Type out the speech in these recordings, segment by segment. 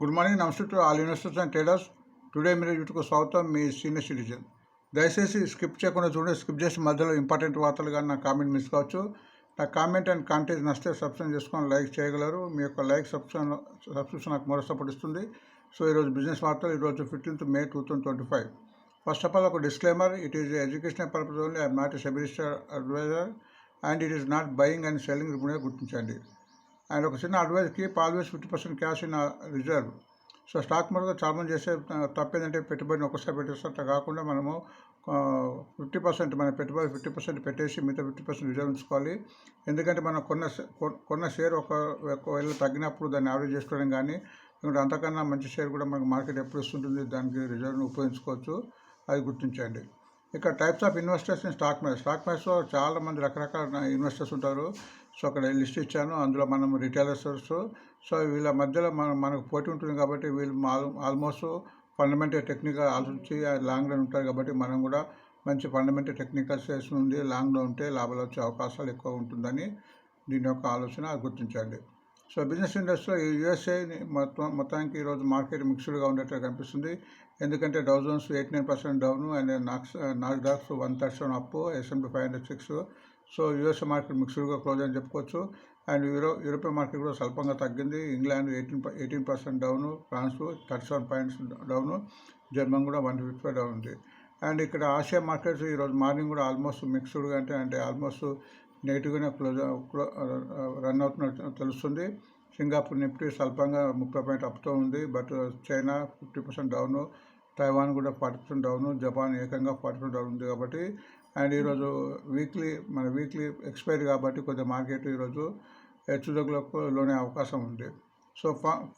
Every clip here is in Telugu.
గుడ్ మార్నింగ్ నమస్తే to all investors and traders. Today మీరు యూట్యూబ్కు స్వాగతం మీ సీనియర్ సిటిజన్. దయచేసి స్కిప్ చేయకుండా చూడండి స్కిప్ చేసి మధ్యలో ఇంపార్టెంట్ వార్తలు కానీ నా కామెంట్ మిస్ కావచ్చు. నా కామెంట్ అండ్ కాంటెంట్ నచ్చితే సబ్స్క్రైబ్ చేసుకొని లైక్ చేయగలరు. మీ యొక్క లైక్ సబ్స్క్రిప్షన్ సబ్స్క్రిప్షన్ నాకు మరో సపోర్ట్ ఇస్తుంది సో ఈరోజు బిజినెస్ వార్తలు ఈరోజు fifteenth May two thousand twenty five. First of all ఒక disclaimer it is educational purpose only I'm not a SEBI registered adviser and it is not buying and selling report గుర్తించండి అండ్ ఒక చిన్న advice keep always fifty percent cash in reserve. So stock market చాలా మంది చేసే తప్పేందంటే పెట్టుబడిని ఒకసారి పెట్టేస్తే అట్లా కాకుండా మనము ఫిఫ్టీ పర్సెంట్ మన పెట్టుబడి ఫిఫ్టీ పర్సెంట్ పెట్టేసి మిగతా ఫిఫ్టీ పర్సెంట్ రిజర్వ్ ఉంచుకోవాలి. ఎందుకంటే మనం కొన్న కొన్న షేర్ ఒక ఒకవేళ తగ్గినప్పుడు దాన్ని యావరేజ్ చేసుకోవడం కానీ ఎందుకంటే అంతకన్నా మంచి షేర్ కూడా మనకు మార్కెట్ ఎప్పుడు ఇస్తుంటుంది దానికి రిజర్వ్ని ఉపయోగించుకోవచ్చు. అది గుర్తించండి. ఇక్కడ types of investors in stock market. Stock మార్కెట్స్లో చాలా మంది రకరకాల ఇన్వెస్టర్స్ ఉంటారు. సో అక్కడ లిస్ట్ ఇచ్చాను. అందులో మనం రిటైలర్స్ సో వీళ్ళ మధ్యలో మన మనకు పోటీ ఉంటుంది కాబట్టి వీళ్ళు ఆల్- ఆల్మోస్ట్ ఫండమెంటల్ టెక్నికల్ ఆలోచించి లాంగ్ రన్ ఉంటారు కాబట్టి మనం కూడా మంచి ఫండమెంటల్ టెక్నికల్ షేర్స్ నుండి లాంగ్లో ఉంటే లాభాలు వచ్చే అవకాశాలు ఎక్కువ ఉంటుందని దీని యొక్క ఆలోచన గుర్తించండి. సో బిజినెస్ ఇండస్ట్రీలో యూఎస్ఏ మొత్తం మొత్తానికి ఈరోజు మార్కెట్ మిక్స్డ్గా ఉండేట్టు కనిపిస్తుంది. ఎందుకంటే Dow Jones eighty nine percent down and Nasdaq one thirty seven up S and P five hundred six so US market మిక్స్డ్గా close అని చెప్పుకోవచ్చు. అండ్ యూరో యూరోపియన్ మార్కెట్ కూడా స్వల్పంగా తగ్గింది. England eighteen eighteen percent down. France thirty seven points down. German కూడా వన్ ఫిఫ్టీ ఫైవ్ డౌన్ ఉంది. అండ్ ఇక్కడ ఆసియా మార్కెట్స్ ఈరోజు మార్నింగ్ కూడా ఆల్మోస్ట్ మిక్స్డ్గా అంటే అంటే ఆల్మోస్ట్ నెగిటివ్గానే క్లోజ్ రన్ అవుతున్నట్టు తెలుస్తుంది. సింగపూర్ నిఫ్టీ స్వల్పంగా ముప్పై పాయింట్ అప్తో ఉంది. But China fifty percent down. Taiwan కూడా ఫార్టీ పర్సెంట్ డౌన్. జపాన్ ఏకంగా ఫార్టీ పర్సెంట్ డౌన్ ఉంది కాబట్టి అండ్ ఈరోజు వీక్లీ మన వీక్లీ ఎక్స్పైరీ కాబట్టి కొద్దిగా మార్కెట్ ఈరోజు హెచ్చుతగ్గులకు లోనే అవకాశం ఉంది. సో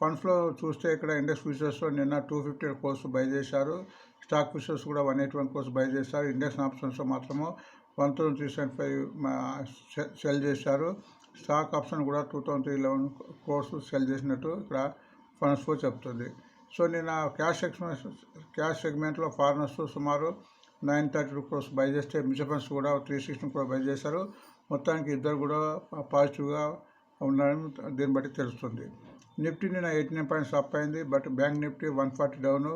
ఫండ్స్లో చూస్తే ఇక్కడ ఇండెక్స్ ఫ్యూచర్స్లో నిన్న టూ ఫిఫ్టీ కోర్స్ బై చేశారు. స్టాక్ ఫ్యూచర్స్ కూడా one eighty one crores buy చేశారు. ఇండెక్స్ ఆప్షన్స్లో మాత్రము one thousand three seventy five sell చేశారు. స్టాక్ ఆప్షన్ కూడా two thousand three eleven crores sell చేసినట్టు ఇక్కడ ఫండ్స్లో చెప్తుంది. సో నిన్న క్యాష్ సెగ్మెంట్ క్యాష్ సెగ్మెంట్లో ఫారినర్స్ సుమారు నైన్ థర్టీ రూపీస్ బై చేస్తే మ్యూచువల్ ఫండ్స్ కూడా త్రీ సిక్స్టీ కూడా బై చేశారు మొత్తానికి ఇద్దరు కూడా పాజిటివ్గా ఉన్నారని దీన్ని బట్టి తెలుస్తుంది. నిఫ్టీ నిన్న ఎయిటీ నైన్ పాయింట్స్ అప్ అయింది. But bank Nifty one forty down.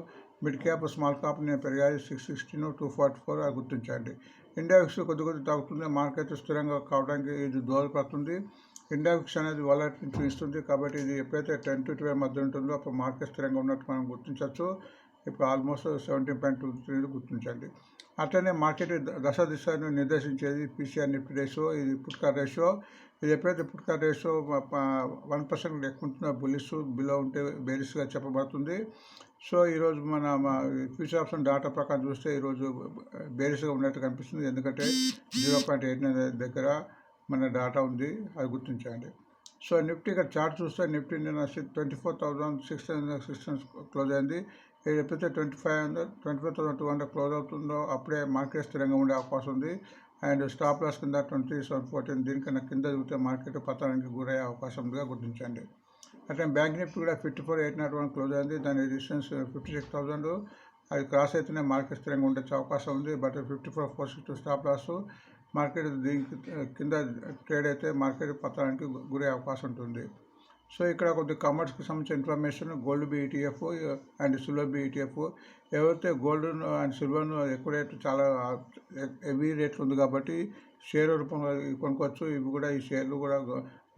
Mid cap small cap నేను పెరిగాయి six sixteen two forty four అది గుర్తించండి. ఇండియా కొద్ది కొద్ది తగ్గుతుంది. మార్కెట్ స్థిరంగా కావడానికి ఇది దోహదపడుతుంది. ఇండియా అనేది వాలెట్ చూపిస్తుంది. కాబట్టి ఇది ఎప్పుడైతే టెన్ టు ట్వెల్వ్ మధ్య ఉంటుందో అప్పుడు మార్కెట్ స్థిరంగా ఉన్నట్టు మనం గుర్తించవచ్చు. ఇప్పుడు almost seventeen point two three గుర్తించండి. అట్లనే మార్కెట్ దశ దిశను నిర్దేశించేది పీసీఆర్ నిఫ్టీ రేషియో ఇది పుట్కార్ రేషియో. ఇది ఎప్పుడైతే పుట్కార్ రేషియో వన్ పర్సెంట్ ఎక్కువ ఉంటుందో బులిస్ బిలో ఉంటే బేరిస్గా చెప్పబడుతుంది. సో ఈరోజు మన ఫ్యూచర్ ఆప్షన్ డాటా ప్రకారం చూస్తే ఈరోజు బేరిస్గా ఉన్నట్టు కనిపిస్తుంది. ఎందుకంటే జీరో పాయింట్ ఎయిట్ నైన్ దగ్గర మన డాటా ఉంది అది గుర్తించండి. సో నిఫ్టీ ఇక్కడ చార్ట్ చూస్తే నిఫ్టీ నిన్న twenty four thousand six hundred six close అయింది. ఇది ఎప్పుడైతే twenty five hundred twenty five thousand two hundred close అవుతుందో అప్పుడే మార్కెట్ స్థిరంగా ఉండే అవకాశం ఉంది. అండ్ స్టాప్ లాస్ కింద ట్వంటీ సెవెన్ ఫోర్టీన్ దీనికన్నా కింద దిగితే మార్కెట్ పతనానికి గురయ్యే అవకాశం ఉందిగా గుర్తించండి. అట్లనే బ్యాంక్ నిఫ్టీ కూడా fifty four eight naught one close అయింది. దాని రెసిస్టెన్స్ ఫిఫ్టీ సిక్స్ థౌసండ్. అది క్రాస్ అయితేనే మార్కెట్ స్థిరంగా ఉండే అవకాశం ఉంది. But fifty four four six stop loss. Market దీనికి కింద ట్రేడ్ అయితే మార్కెట్ పతనానికి గురే అవకాశం ఉంటుంది. సో ఇక్కడ కొద్ది కమర్స్కి సంబంధించిన information gold B ETF and silver B ETF ఎవరైతే గోల్డ్ అండ్ సిల్వర్ను ఎక్కువ రేట్ చాలా హెవీ రేట్లు ఉంది కాబట్టి షేర్ రూపంలో కొనుక్కోవచ్చు. ఇవి కూడా ఈ షేర్లు కూడా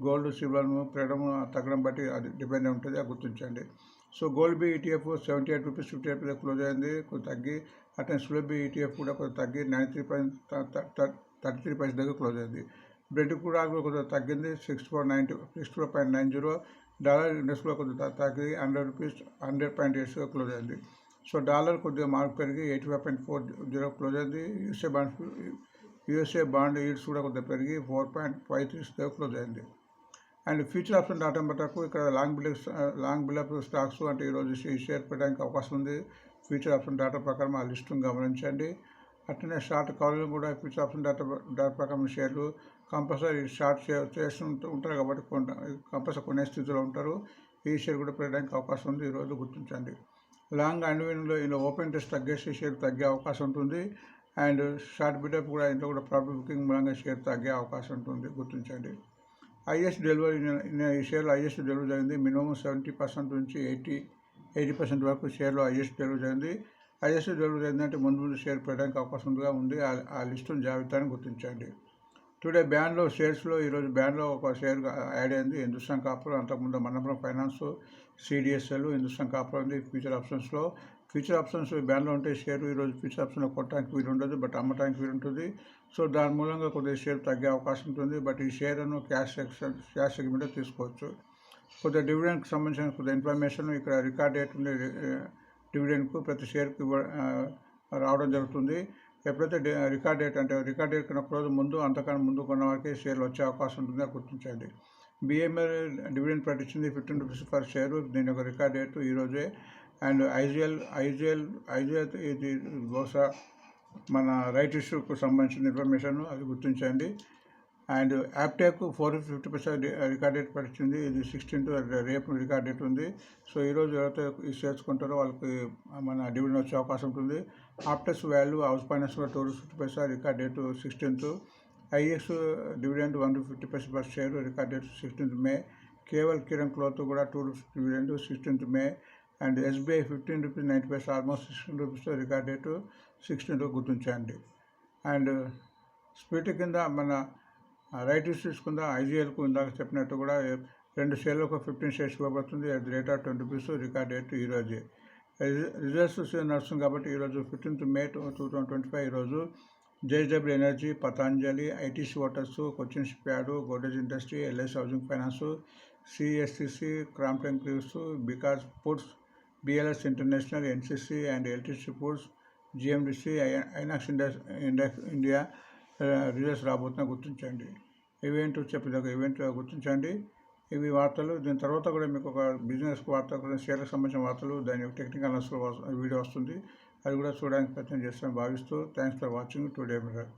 గోల్డ్ సిల్వర్ను పెరగడం తగ్గడం బట్టి అది డిపెండ్ అయి ఉంటుంది. అది గుర్తించండి. So gold B ETF seventy eight rupees fifty eight close అయింది. కొంచెం తగ్గి అట్లనే సిల్వర్ బీ ఈటీఎఫ్ కూడా కొంచెం తగ్గి nine three point thirty three పైస దగ్గర క్లోజ్ అయింది. బ్రెడ్ కూడా కొంచెం తగ్గింది. Six four nine six four point nine zero dollar index కూడా కొంచెం తగ్గింది. హండ్రెడ్ రూపీస్ హండ్రెడ్ పాయింట్ ఎయిట్స్గా క్లోజ్ అయింది. సో డాలర్ కొద్దిగా మార్పు పెరిగి eighty five point four zero close అయింది. USA bond USA bond yields కూడా కొద్దిగా పెరిగి four point five three close అయింది. అండ్ ఫ్యూచర్ ఆప్షన్ డాటా బట్టకు ఇక్కడ long buildup long buildup stocks అంటే ఈరోజు ఈ షేర్ పెట్టడానికి అవకాశం ఉంది. ఫ్యూచర్ ఆప్షన్ డాటా ప్రకారం ఆ లిస్టును గమనించండి. అట్లనే షార్ట్ కవర్లు కూడా ఫ్యూచర్ ఆప్షన్ డాటా డాటా ప్రకారం షేర్లు కంపల్సరీ షార్ట్ చేస్తుంటూ ఉంటారు కాబట్టి కొంత కంపల్సరీ కొనే స్థితిలో ఉంటారు. ఈ షేర్ కూడా పెట్టడానికి అవకాశం ఉంది. ఈరోజు గుర్తించండి. లాంగ్ అండ్ విన్లో ఇలా ఓపెన్ టెస్ట్ తగ్గేసి షేర్ తగ్గే అవకాశం ఉంటుంది. అండ్ షార్ట్ బిడప్ కూడా ఇంట్లో కూడా ప్రాఫిట్ బుకింగ్ మూలంగా షేర్ తగ్గే అవకాశం ఉంటుంది. గుర్తించండి. హైయెస్ట్ డెలివరీ ఈ షేర్లో హైయెస్ట్ డెలివరీ జరిగింది. మినిమం సెవెంటీ పర్సెంట్ నుంచి ఎయిటీ ఎయిటీ పర్సెంట్ వరకు షేర్లో హైయెస్ట్ డెలివరీ జరిగింది. హైయెస్ట్ డెలివరీ జరిగిందంటే ముందు ముందు షేర్ పెట్టడానికి అవకాశం ఉందిగా ఉంది. ఆ- ఆ లిస్టును జాబితాను గుర్తించండి. టుడే బ్యాన్లో షేర్స్లో ఈరోజు బ్యాన్లో ఒక షేర్ యాడ్ అయింది. హిందుస్థాన్ కాపర్ అంతకుముందు Manappuram finance CDSL Hindustan copper ఉంది. ఫ్యూచర్ ఆప్షన్స్లో ఫ్యూచర్ ఆప్షన్స్ బ్యాన్లో ఉంటే షేర్ ఈరోజు ఫ్యూచర్ ఆప్షన్లో కొట్టడానికి వీలు ఉండదు బట్ అమ్మటానికి వీలు ఉంటుంది సో దాని మూలంగా కొద్దిగా షేర్ తగ్గే అవకాశం ఉంటుంది బట్ ఈ షేర్ను క్యాష్ సెక్షన్ క్యాష్ సెగ్మెంట్లో తీసుకోవచ్చు. కొద్దిగా డివిడెండ్కి సంబంధించిన కొద్దిగా ఇన్ఫర్మేషన్ ఇక్కడ రికార్డ్ డేట్ డివిడెండ్కు ప్రతి షేర్కి రావడం జరుగుతుంది. ఎప్పుడైతే రికార్డ్ డేట్ అంటే రికార్డ్ డేట్ కన్నా రోజు ముందు అంతకన్నా ముందు కొన్న వారికి షేర్లు వచ్చే అవకాశం ఉంటుంది అది గుర్తించండి బిఎంఎల్ డివిడెండ్ ప్రకటించింది ఫిఫ్టీన్ రూపీస్ పర్ షేర్. దీని యొక్క రికార్డ్ డేట్ ఈరోజే అండ్ ఐజిఎల్ ఐజిఎల్ ఐజిఎల్ ఇది బహుశా మన రైట్ ఇష్యూకు సంబంధించిన ఇన్ఫర్మేషన్ అది గుర్తించండి. And Aptech four fifty percent record date ఇది సిక్స్టీన్ టు రేపు రికార్డ్ ఉంది. సో ఈరోజు ఎవరైతే ఇది చేసుకుంటారో వాళ్ళకి మన డివిడెండ్ వచ్చే అవకాశం ఉంటుంది. ఆప్టెక్స్ వాల్యూ హౌస్ ఫైనాన్స్ కూడా two fifty percent record date sixteenth. IEX dividend one fifty percent per share record date sixteenth May. Kewal Kiran cloth కూడా two rupees dividend sixteenth May. And SBI fifteen rupees ninety Paisa almost sixteen rupees record date sixteenth గుర్తించండి. అండ్ స్పీట్ కింద మన రైట్ తీసుకుందా ఐజీఎల్కు ఇందాక చెప్పినట్టు కూడా రెండు షేర్లకు ఫిఫ్టీన్ షేర్స్ ఇవ్వబడుతుంది. అది rate of twenty rupees record date ఈరోజే రిజల్ట్స్ నడుస్తుంది కాబట్టి ఈరోజు fifteenth May two two thousand twenty five ఈరోజు JW energy Patanjali ITC waters Cochin shipyard Godrej industry LIC housing finance CSCC Crompton Greaves because foods BLS international NCC and LTC foods GMDC Inox Indus Indus India results రాబోతున్నా గుర్తించండి. ఈవెంట్ చెప్పేది ఒక గుర్తించండి. ఇవి వార్తలు. దీని తర్వాత కూడా మీకు ఒక బిజినెస్ వార్త కూడా షేర్లకు సంబంధించిన వార్తలు దాని యొక్క టెక్నికల్ అనాలిసిస్ వీడియో వస్తుంది. అది కూడా చూడడానికి ప్రయత్నం చేస్తాను భావిస్తూ thanks for watching. Today mirror